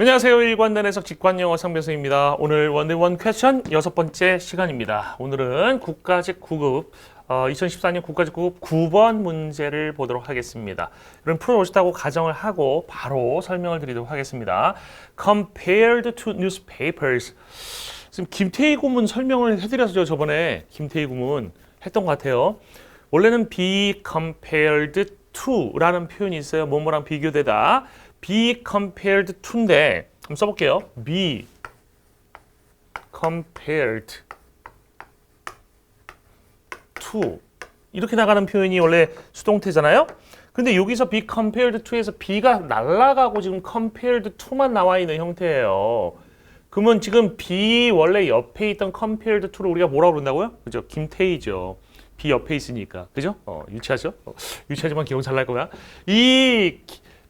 안녕하세요. 일관된 해석 직관영어 상변수입니다. 오늘 원데원 퀘션 여섯 번째 시간입니다. 오늘은 국가직 9급 어, 2014년 국가직 9급 9번 문제를 보도록 하겠습니다. 여러분 풀어오셨다고 가정을 하고 바로 설명을 드리도록 하겠습니다. Compared to newspapers. 지금 김태희 구문 설명을 해드렸죠. 저번에 김태희 구문 했던 것 같아요. 원래는 be compared to라는 표현이 있어요. 뭐뭐랑 비교되다. Be compared to인데 한번 써볼게요. be compared to 이렇게 나가는 표현이 원래 수동태잖아요. 근데 여기서 be compared to에서 be가 날라가고 지금 compared to만 나와 있는 형태예요. 그러면 지금 be 원래 옆에 있던 compared to를 우리가 뭐라고 그런다고요? 그죠? 김태희죠. B 옆에 있으니까 그죠? 어, 유치하죠? 어, 유치하지만 기분 잘날 거야. 이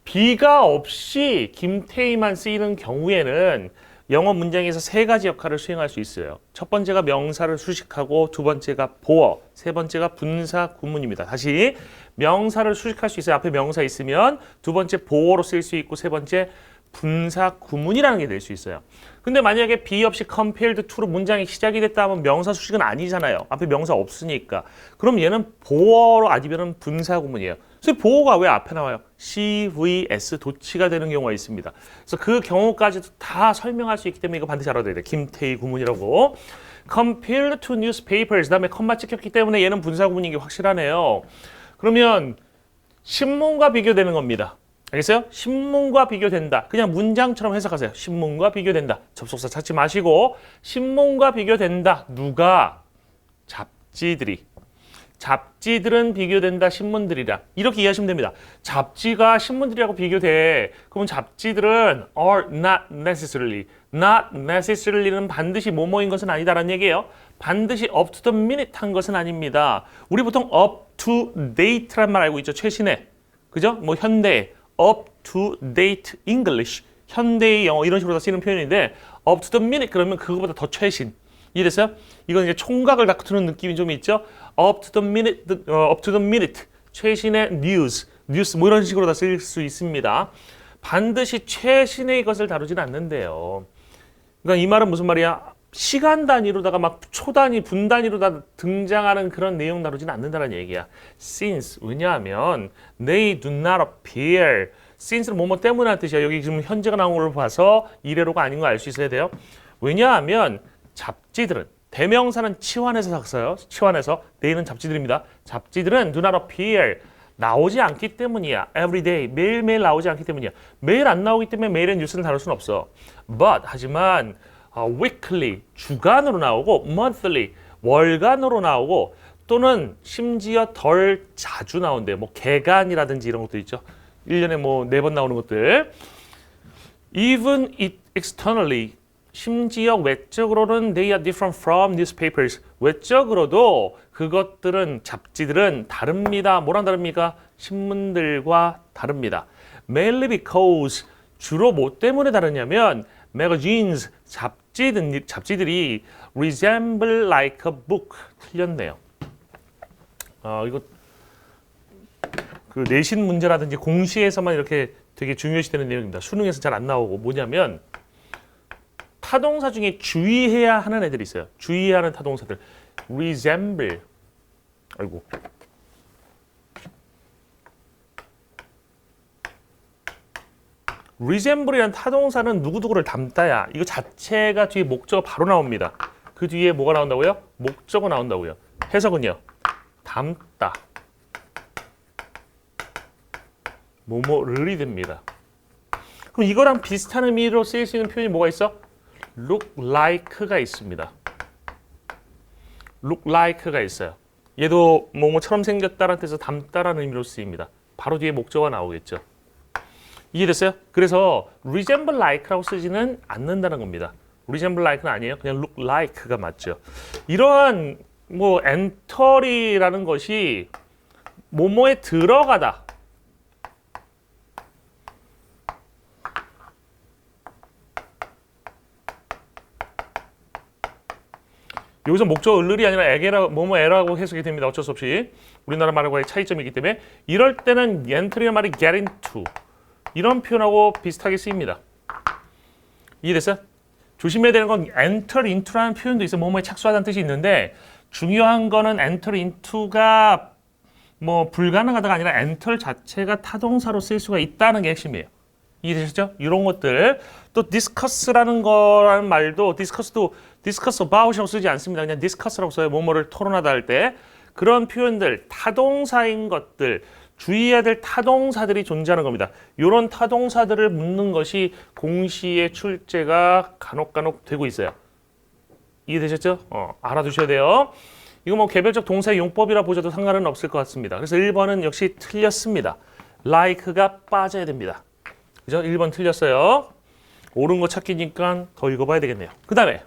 기- B가 없이 김태희만 쓰이는 경우에는 영어 문장에서 세 가지 역할을 수행할 수 있어요. 첫 번째가 명사를 수식하고 두 번째가 보어, 세 번째가 분사 구문입니다. 다시 명사를 수식할 수 있어요. 앞에 명사 있으면 두 번째 보어로 쓸 수 있고 세 번째 분사 구문이라는 게 될 수 있어요. 근데 만약에 be 없이 compared to로 문장이 시작이 됐다 하면 명사 수식은 아니잖아요. 앞에 명사 없으니까. 그럼 얘는 보어로 아니면 분사 구문이에요. 그래서 보어가 왜 앞에 나와요? CVS 도치가 되는 경우가 있습니다. 그래서 그 경우까지도 다 설명할 수 있기 때문에 이거 반드시 알아둬야 돼요. 김태희 구문이라고. compared to newspapers 다음에 컴마 찍혔기 때문에 얘는 분사 구문인 게 확실하네요. 그러면 신문과 비교되는 겁니다. 알겠어요? 신문과 비교된다. 그냥 문장처럼 해석하세요. 신문과 비교된다. 접속사 찾지 마시고 신문과 비교된다. 누가? 잡지들이. 잡지들은 비교된다. 신문들이랑. 이렇게 이해하시면 됩니다. 잡지가 신문들이라고 비교돼. 그러면 잡지들은 are not necessarily. not necessarily,는 반드시 뭐뭐인 것은 아니다라는 얘기예요. 반드시 up to the minute 한 것은 아닙니다. 우리 보통 up to date란 말 알고 있죠. 최신의. 그죠? 뭐 현대 up to date English 현대의 영어 이런 식으로 다 쓰이는 표현인데 up to the minute 그러면 그거보다 더 최신 이해됐어요? 이건 이제 총각을 다투는 느낌이 좀 있죠. up to the minute 어, up to the minute 최신의 news 뉴스 뭐 이런 식으로 다 쓸 수 있습니다. 반드시 최신의 것을 다루지는 않는데요. 그러니까 이 말은 무슨 말이야? 시간 단위로다가 막 초 단위, 분 단위로 다 등장하는 그런 내용 다루지는 않는다는 얘기야. Since 왜냐하면 they do not appear. Since는 뭐뭐 때문에 한 뜻이야. 여기 지금 현재가 나온 걸 봐서 이래로가 아닌 거 알 수 있어야 돼요. 왜냐하면 잡지들은 대명사는 치환해서 써요. 치환해서 they는 잡지들입니다. 잡지들은 do not appear. 나오지 않기 때문이야. Every day 매일매일 나오지 않기 때문이야. 매일 안 나오기 때문에 매일의 뉴스는 다룰 수는 없어. But 하지만 어, weekly 주간으로 나오고 monthly 월간으로 나오고 또는 심지어 덜 자주 나온대요. 뭐 개간이라든지 이런 것도 있죠. 1년에 뭐 네 번 나오는 것들. Even it externally 심지어 외적으로는 they are different from newspapers. 외적으로도 그것들은 잡지들은 다릅니다. 뭐랑 다릅니까? 신문들과 다릅니다. Mainly because 주로 뭐 때문에 다르냐면 magazines 잡지들 잡지들이 resemble like a book 틀렸네요. 어 이거 그 내신 문제라든지 공시에서만 이렇게 되게 중요시되는 내용입니다. 수능에서 잘 안 나오고 뭐냐면 타동사 중에 주의해야 하는 애들이 있어요. 주의해야 하는 타동사들. resemble. 아이고. resemble이라는 타동사는 누구누구를 닮다야. 이거 자체가 뒤에 목적어 바로 나옵니다. 그 뒤에 뭐가 나온다고요? 목적어 나온다고요. 해석은요. 닮다. 뭐뭐를이 됩니다. 그럼 이거랑 비슷한 의미로 쓰일 수 있는 표현이 뭐가 있어? Look like가 있습니다. look like가 있어요. 얘도 뭐뭐처럼 생겼다라는 뜻에서 닮다라는 의미로 쓰입니다. 바로 뒤에 목적어가 나오겠죠. 이해됐어요? 그래서 resemble like라고 쓰지는 않는다는 겁니다. resemble like는 아니에요. 그냥 look like가 맞죠. 이러한 뭐 enter이라는 것이 뭐뭐에 들어가다. 여기서 목적 을을이 아니라 에게라 뭐뭐 에라고 해석이 됩니다. 어쩔 수 없이 우리나라 말과의 차이점이기 때문에 이럴 때는 엔트리의 말이 get into 이런 표현하고 비슷하게 쓰입니다. 이해됐어요? 조심해야 되는 건 enter into라는 표현도 있어. 뭐뭐에 착수하다는 뜻이 있는데 중요한 거는 enter into가 뭐 불가능하다가 아니라 enter 자체가 타동사로 쓰일 수가 있다는 게 핵심이에요. 이해되셨죠? 이런 것들 또 discuss라는 거라는 말도 discuss도 discuss about이라고 쓰지 않습니다. 그냥 discuss라고 써요. 뭐뭐를 토론하다 할 때 그런 표현들 타동사인 것들 주의해야 될 타동사들이 존재하는 겁니다. 이런 타동사들을 묻는 것이 공시의 출제가 간혹간혹 되고 있어요. 이해되셨죠? 어, 알아두셔야 돼요. 이거 뭐 개별적 동사의 용법이라 보셔도 상관은 없을 것 같습니다. 그래서 1번은 역시 틀렸습니다. like가 빠져야 됩니다. 그죠? 1번 틀렸어요. 옳은 거 찾기니까 더 읽어봐야 되겠네요. 그 다음에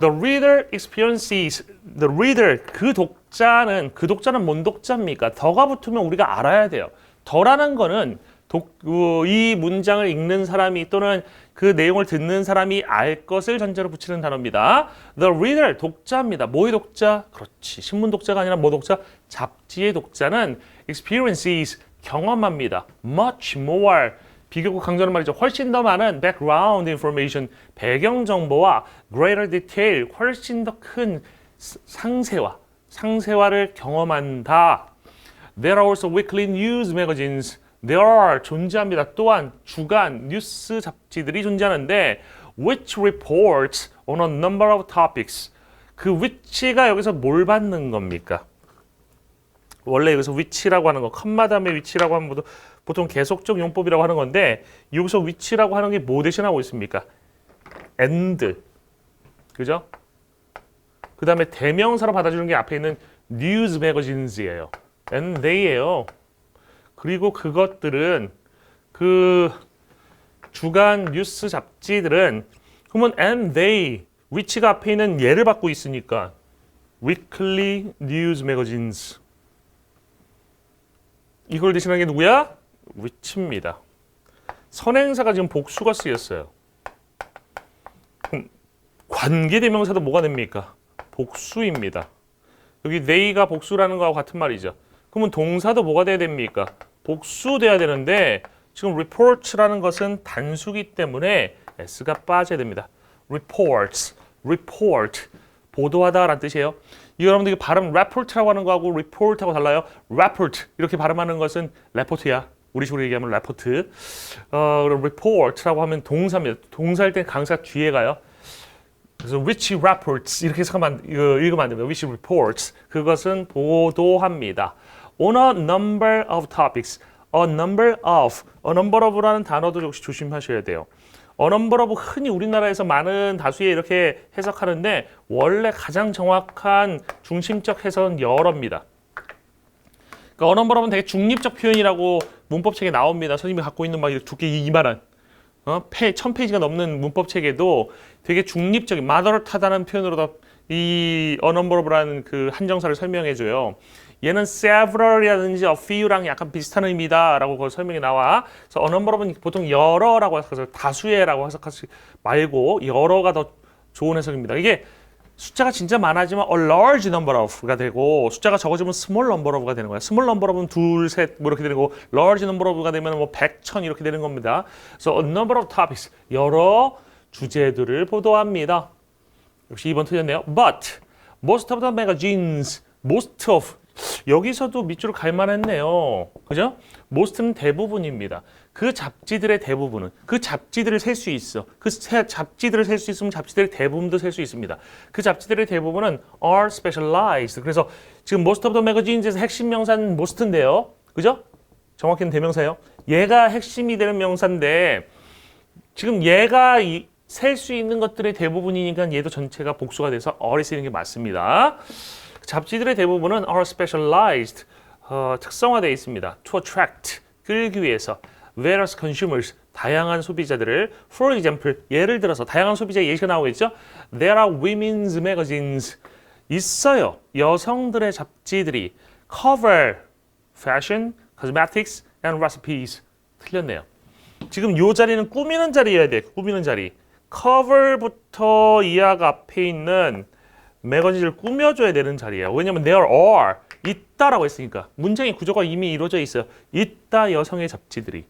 The reader experiences the reader 그 독자는 그 독자는 뭔 독자입니까? 더가 붙으면 우리가 알아야 돼요. 더라는 거는 독, 어, 이 문장을 읽는 사람이 또는 그 내용을 듣는 사람이 알 것을 전제로 붙이는 단어입니다. The reader 독자입니다. 뭐의 독자? 그렇지. 신문 독자가 아니라 뭐 독자? 잡지의 독자는 experiences 경험합니다. Much more 비교고 강조하는 말이죠. 훨씬 더 많은 background information, 배경 정보와 greater detail, 훨씬 더 큰 상세화, 상세화를 경험한다. There are also weekly news magazines. There are 존재합니다. 또한 주간 뉴스 잡지들이 존재하는데 which reports on a number of topics. 그 which가 여기서 뭘 받는 겁니까? 원래 여기서 위치라고 하는 거, 컴마 다음에 위치라고 하면 보통, 보통 계속적 용법이라고 하는 건데 여기서 위치라고 하는 게 뭐 대신하고 있습니까? and, 그죠? 그 다음에 대명사로 받아주는 게 앞에 있는 news magazines예요. and they예요. 그리고 그것들은 그 주간 뉴스 잡지들은 그러면 and they 위치가 앞에 있는 예를 받고 있으니까 weekly news magazines 이걸 대신하는 게 누구야? which입니다. 선행사가 지금 복수가 쓰였어요. 관계대명사도 뭐가 됩니까? 복수입니다. 여기 they가 복수라는 거하고 같은 말이죠. 그러면 동사도 뭐가 돼야 됩니까? 복수돼야 되는데 지금 report라는 것은 단수기 때문에 s가 빠져야 됩니다. reports, report, 보도하다라는 뜻이에요. 이 여러분들 이 발음 report라고 하는 거하고 report하고 달라요. report 이렇게 발음하는 것은 레포트야. 우리 식으로 얘기하면 레포트. 어, report라고 하면 동사입니다. 동사일 때 강사 뒤에 가요. 그래서 which reports 이렇게 안- 이거 읽으면 안 됩니다. which reports 그것은 보도합니다. on a number of topics. a number of a number of라는 단어도 역시 조심하셔야 돼요. Of 흔히 우리나라에서 많은 다수의 이렇게 해석하는데 원래 가장 정확한 중심적 해석은 여러입니다. 그러니까 of은 되게 중립적 표현이라고 문법책에 나옵니다. 선생님이 갖고 있는 막 두께 이만한 어? 페, 1000페이지가 넘는 문법 책에도 되게 중립적인 마더릇하다는 표현으로 이 어넘버러블라는 그 한정사를 설명해 줘요. 얘는 several이라든지 a few랑 약간 비슷한 의미다라고 그 설명이 나와. 그래서 어넘버러블은 보통 여러라고 해서 다수의라고 해석하지 말고 여러가 더 좋은 해석입니다. 이게 숫자가 진짜 많아지면 a large number of가 되고 숫자가 적어지면 small number of가 되는 거야. small number of은 둘, 셋, 뭐 이렇게 되는 거고 large number of가 되면 뭐 100, 1000 이렇게 되는 겁니다. 그래서 a number of topics 여러 주제들을 보도합니다. 역시 2번 틀렸네요. But most of the magazines, most of 여기서도 밑줄 갈 만했네요. 그죠? most는 대부분입니다. 그 잡지들의 대부분은 그 잡지들을 셀 수 있어. 그 세- 잡지들을 셀 수 있으면 잡지들의 대부분도 셀 수 있습니다. 그 잡지들의 대부분은 are specialized. 그래서 지금 most of the magazines에서 핵심 명사는 most인데요. 그죠? 정확히는 대명사예요. 얘가 핵심이 되는 명사인데 지금 얘가 셀수 있는 것들의 대부분이니까 얘도 전체가 복수가 돼서 어리 쓰이는 게 맞습니다. 잡지들의 대부분은 are specialized 어, 특성화되어 있습니다. to attract 끌기 위해서 various consumers 다양한 소비자들을 for example 예를 들어서 다양한 소비자 예시가 나오겠죠. There are women's magazines 있어요. 여성들의 잡지들이 cover fashion, cosmetics and recipes 틀렸네요. 지금 요 자리는 꾸미는 자리여야 돼. 꾸미는 자리. cover부터 이하가 앞에 있는 매거진을 꾸며줘야 되는 자리예요. 왜냐면 there are 있다라고 했으니까 문장의 구조가 이미 이루어져 있어요. 있다 여성의 잡지들이.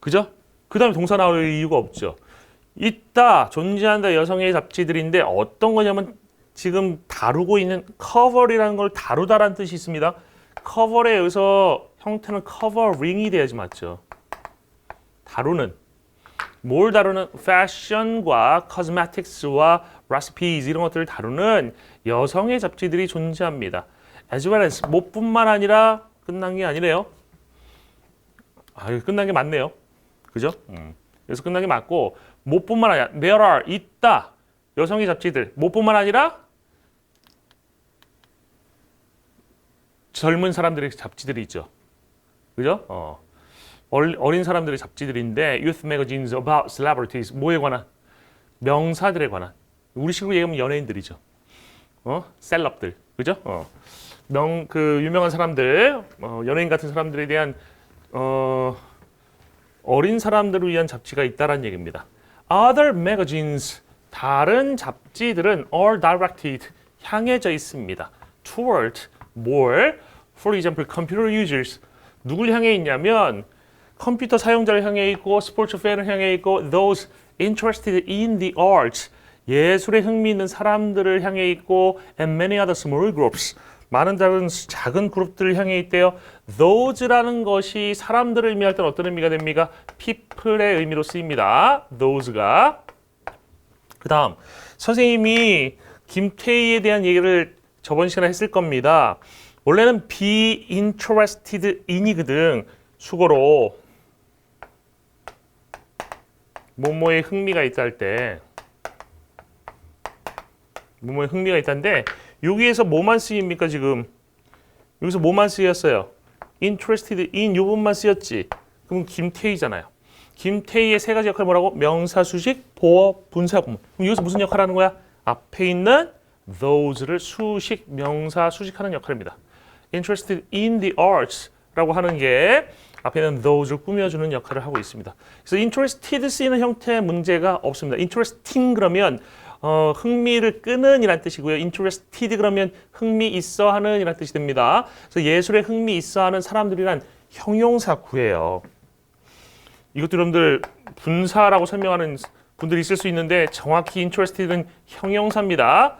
그죠? 그 다음에 동사 나올 이유가 없죠. 있다, 존재한다 여성의 잡지들인데 어떤 거냐면 지금 다루고 있는 커버이라는 걸 다루다라는 뜻이 있습니다. 커버에 여기서 형태는 커버링이 돼야지 맞죠. 다루는 뭘 다루는 패션과 코스메틱스와 레시피즈 이런 것들을 다루는 여성의 잡지들이 존재합니다. as well as 뭐뿐만 아니라 끝난 게 아니래요. 아, 끝난 게 맞네요. 그죠? 음. 그래서 끝난 게 맞고 뭐뿐만 아니라 there are 있다. 여성의 잡지들 뭐뿐만 아니라 젊은 사람들의 잡지들이 있죠. 그죠? 어. 어린 사람들의 잡지들인데 youth magazines about celebrities 뭐에 관한 명사들에 관한 우리식으로 얘기하면 연예인들이죠. 어? 셀럽들. 그죠? 어. 명 그 유명한 사람들, 어, 연예인 같은 사람들에 대한 어, 어린 사람들을 위한 잡지가 있다라는 얘기입니다. Other magazines 다른 잡지들은 are directed 향해져 있습니다. Toward 뭘? For example, computer users 누굴 향해 있냐면 컴퓨터 사용자를 향해 있고 스포츠 팬을 향해 있고 those interested in the arts 예술에 흥미 있는 사람들을 향해 있고 and many other small groups 많은 작은 작은 그룹들을 향해 있대요. Those라는 것이 사람들을 의미할 때는 어떤 의미가 됩니까? people의 의미로 쓰입니다. Those가 그 다음 선생님이 김태희에 대한 얘기를 저번 시간에 했을 겁니다. 원래는 be interested in이거든. 수고로 뭐뭐에 흥미가 있다 할 때 뭐뭐에 흥미가 있다는데 여기에서 뭐만 쓰입니까 지금? 여기서 뭐만 쓰였어요? interested in 요 부분만 쓰였지. 그럼 김태희잖아요. 김태희의 세 가지 역할 뭐라고? 명사, 수식, 보어, 분사, 구문. 그럼 여기서 무슨 역할 하는 거야? 앞에 있는 those를 수식, 명사, 수식하는 역할입니다. interested in the arts라고 하는 게 앞에 있는 those를 꾸며주는 역할을 하고 있습니다. 그래서 interested 쓰이는 형태의 문제가 없습니다. interesting 그러면 어, 흥미를 끄는 이란 뜻이고요. interested 그러면 흥미 있어 하는 이란 뜻이 됩니다. 그래서 예술에 흥미 있어 하는 사람들이란 형용사 구예요. 이것도 여러분들 분사라고 설명하는 분들이 있을 수 있는데 정확히 interested는 형용사입니다.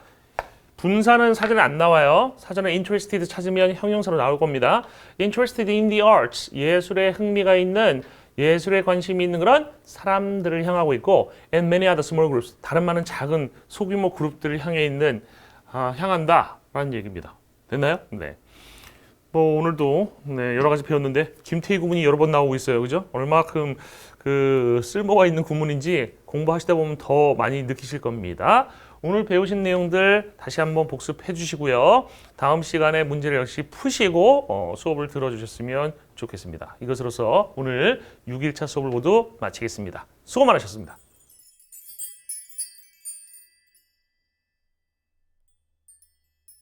분사는 사전에 안 나와요. 사전에 interested 찾으면 형용사로 나올 겁니다. interested in the arts 예술에 흥미가 있는 예술에 관심이 있는 그런 사람들을 향하고 있고 and many other small groups 다른 많은 작은 소규모 그룹들을 향해 있는 아, 향한다라는 얘기입니다. 됐나요? 네. 뭐 오늘도 네, 여러 가지 배웠는데 김태희 구문이 여러 번 나오고 있어요. 그죠? 얼마큼 그 쓸모가 있는 구문인지 공부하시다 보면 더 많이 느끼실 겁니다. 오늘 배우신 내용들 다시 한번 복습해 주시고요. 다음 시간에 문제를 역시 푸시고 어, 수업을 들어주셨으면 좋겠습니다. 이것으로서 오늘 6일차 수업을 모두 마치겠습니다. 수고 많으셨습니다.